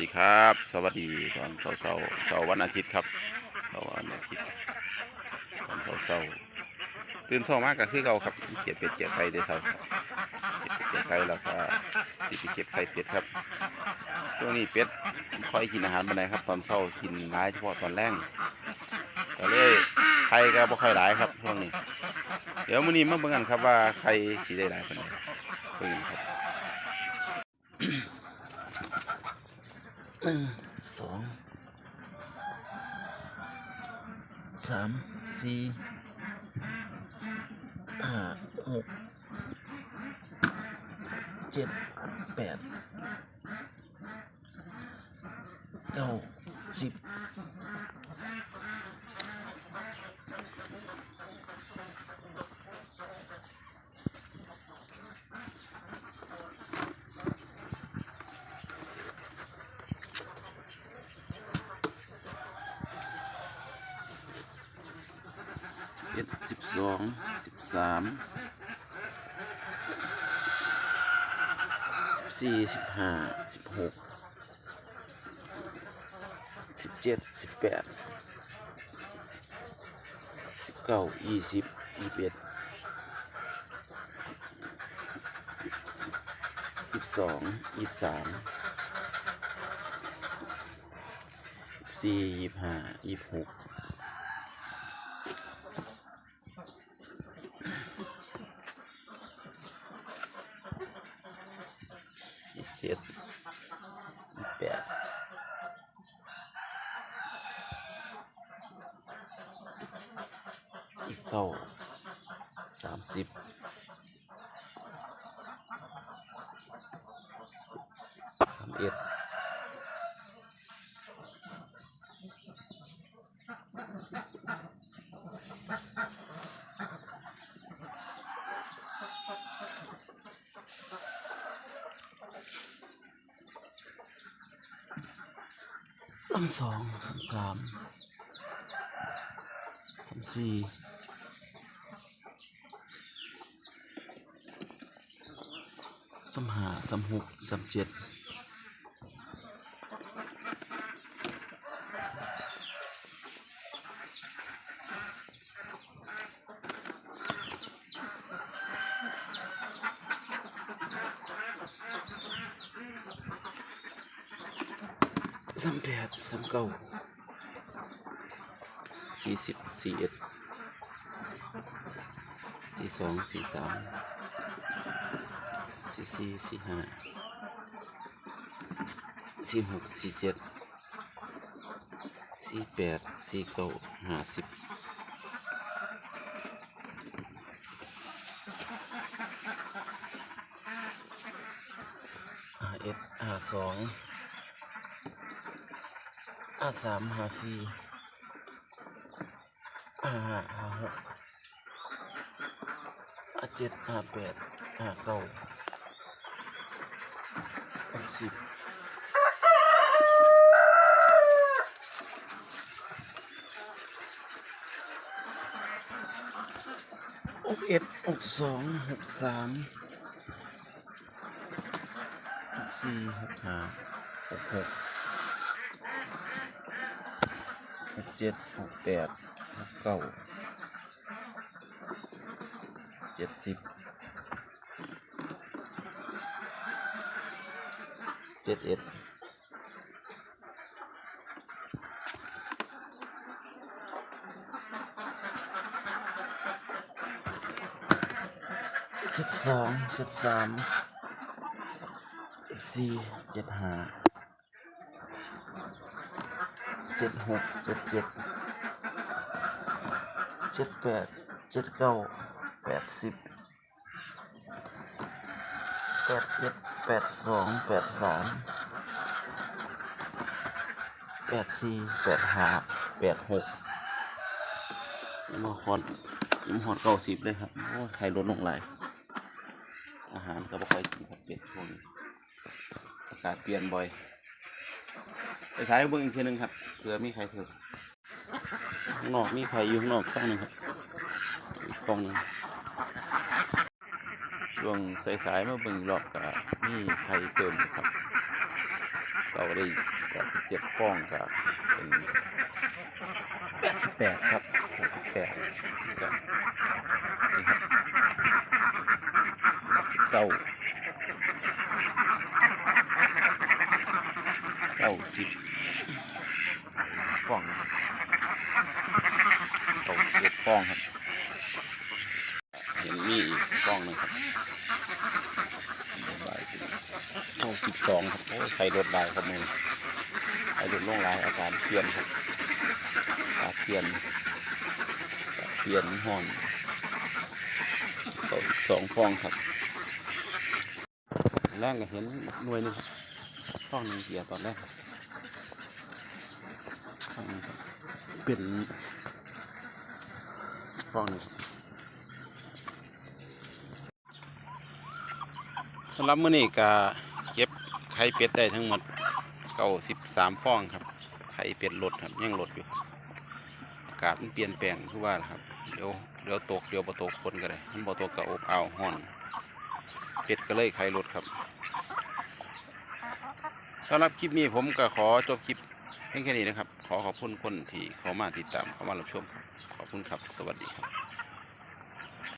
ดีครับ สวัสดีตอนเสาร์เสาร์เสาร์วันอาทิตย์ครับเสาร์วันอาทิตย์ตอนเสาร์เสาร์ตื่นเช้ามากก็คือเราครับเก็บเป็ดเก็บไข่ได้เช้าครับเก็บเป็ดเก็บไข่แล้วก็สิไปเก็บไข่เป็ดครับช่วงนี้เป็ดค่อยกินอาหารมาไหนครับ ตอนเช้ากินร้ายเฉพาะตอนแรงก็เลยไข่ก็บ่ค่อยหลายครับช่วงนี้ เดี๋ยวมื้อนี้มาเบิ่งกันครับว่าไข่สิได้หลายปานใดเบิ่งกันครับ ห นึ่งสองสามสี่ห้าหกเจ็ดแปดเก้าสิบ เจ็ดสิบสองสิบสามสิบสี่สิบห้าสิบหกสิบเจ็ดสิบแปดสิบเก้ายี่สิบยี่สิบเอ็ดยี่สิบสองยี่สิบสามสี่ยี่สิบห้ายี่สิบหก ยี่สิบเจ็ด ยี่สิบแปดยี่สิบเก้าสามสิบสามเอ็ดามสองสามสามสามสี่สามห้าสามหกสามเจ็ด สามแปดสามเก้าสี่สิบสี่เอ็ดสี่สองสี่สามสี่สี่สี่ห้าสี่หกสี่เจ็ดสี่แปดสี่เก้าห้าสิบห้าเอ็ดห้าสอง อาสามหาสี่อาห้าหาหกอาเจ็ดหาแปดหาเก้าหกสิบหกเอ็ดหกสองหกสามหกสี่หกห้าหกหก หก เจ็ดหกแปดหกเก้าเจ็ดสิบเจ็ดเอ็ดเจ็ดสองเจ็ดสามสี่เจ็ดห้า เจ็ดหกเจ็ดเจ็ดเจ็ดแปดเจ็ดเก้าแปดสิบแปดเจ็ดแปดสองแปดสามแปดสี่แปดห้าแปดหกยังมาคอนยังหอดเก้าสิบเลยครับโอ้ใครลดลงหลายอาหารก็บ่ค่อยกินครับเป็ดช่วงนี้อากาศเปลี่ยนบ่อย ไปใช้เบิ้งอีกทีหนึงครับเผื่อมีใครเพิ่มข้างนอกมีใครอยู่ข้างนอกข้างหนึ่งครับอีกกล้องหนึ่งช่วงสายๆมาเบิ้งอีกรอบก็มีใครเติมอยู่ครับเสาได้แปดสิบเจ็ดฟองก็เป็นแปดครับแปดก็นี่ครับเก้าเก้าสิบ ฟองนะครับเก้าสิบเอ็ดฟองครับ เห็นมีอีกฟองหนึงครับลายเป็นเก้าสิบสองครับโอ้ยไข่ลดได้ครับมือไข่ลดลงลายอาการเปลี่ยนครับอาเปลี่ยนอาเปลี่ยนห้อนเก้าสิบสองฟองครับแรกเห็นหน่วยหนึงครับฟองหนึ่งเดียวตอนแรกครับฟองหนึงครับ เป็นฟองหนึงสำหรับมื้อนี้ก็เก็บไข่เป็ดได้ทั้งหมดเก้าสิบสามฟองครับไข่เป็ดลดครับยังลดอยู่อากาศมันเปลี่ยนแปลงคือว่าครับเดี๋ยวเดี๋ยวตกเดี๋ยวบ่ตกคนก็ได้มันบ่ตกก็อบอ้าวห้อนเป็ดก็เลยไข่ลดครับสำหรับคลิปนี้ผมก็ขอจบคลิป แค่นี้นะครับ ขอขอบคุณคนที่เข้ามาติดตามเข้ามารับชมครับ ขอบคุณครับ สวัสดีครับ